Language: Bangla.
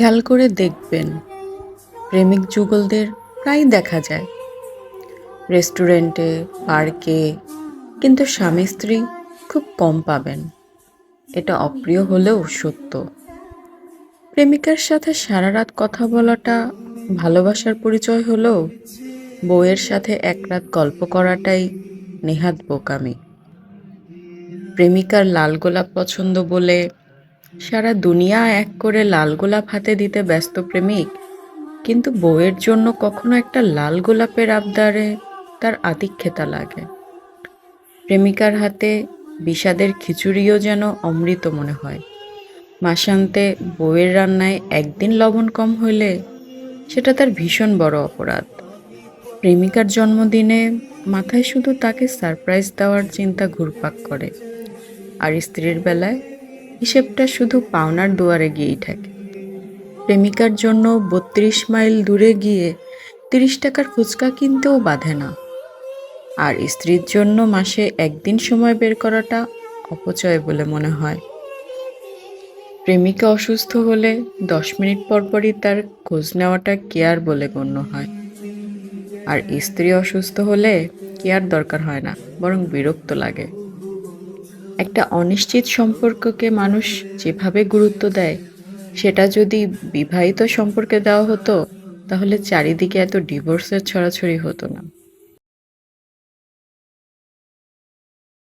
খেয়াল করে দেখবেন, প্রেমিক যুগলদের প্রায় দেখা যায়। রেস্টুরেন্টে, পার্কে, কিন্তু স্বামী, স্ত্রী খুব কম পাবেন। এটা অপ্রিয় হলেও সত্য। প্রেমিকার সাথে সারা রাত কথা বলাটা, ভালোবাসার পরিচয় হলেও বউয়ের সাথে এক রাত গল্প করাটাই নেহাত বোকামি। প্রেমিকার লাল গোলাপ পছন্দ বলে সারা দুনিয়া এক করে লাল গোলাপ হাতে দিতে ব্যস্ত প্রেমিক। কিন্তু বউয়ের জন্য কখনো একটা লাল গোলাপের আবদারে তার আতিক্ষেতা লাগে। প্রেমিকার হাতে বিষাদের খিচুড়িও যেন অমৃত মনে হয়। মাসান্তে বউয়ের রান্নায় একদিন লবণ কম হইলে সেটা তার ভীষণ বড় অপরাধ। প্রেমিকার জন্মদিনে মাথায় শুধু তাকে সারপ্রাইজ দেওয়ার চিন্তা ঘুরপাক করে। আর স্ত্রীর বেলায় হিসেবটা শুধু পাওনার দুয়ারে গিয়েই থাকে। প্রেমিকার জন্য বত্রিশ মাইল দূরে গিয়ে তিরিশ টাকার ফুচকা কিনতেও বাধে না। আর স্ত্রীর জন্য মাসে একদিন সময় বের করাটা অপচয় বলে মনে হয়। প্রেমিকা অসুস্থ হলে দশ মিনিট পর পরই তার খোঁজ নেওয়াটা কেয়ার বলে গণ্য হয়। আর স্ত্রী অসুস্থ হলে কেয়ার দরকার হয় না, বরং বিরক্ত লাগে। একটা অনিশ্চিত সম্পর্ককে মানুষ যেভাবে গুরুত্ব দেয়, সেটা যদি বিবাহিত সম্পর্কে দেওয়া হতো, তাহলে চারিদিকে এত ডিভোর্সের ছড়াছড়ি হতো না।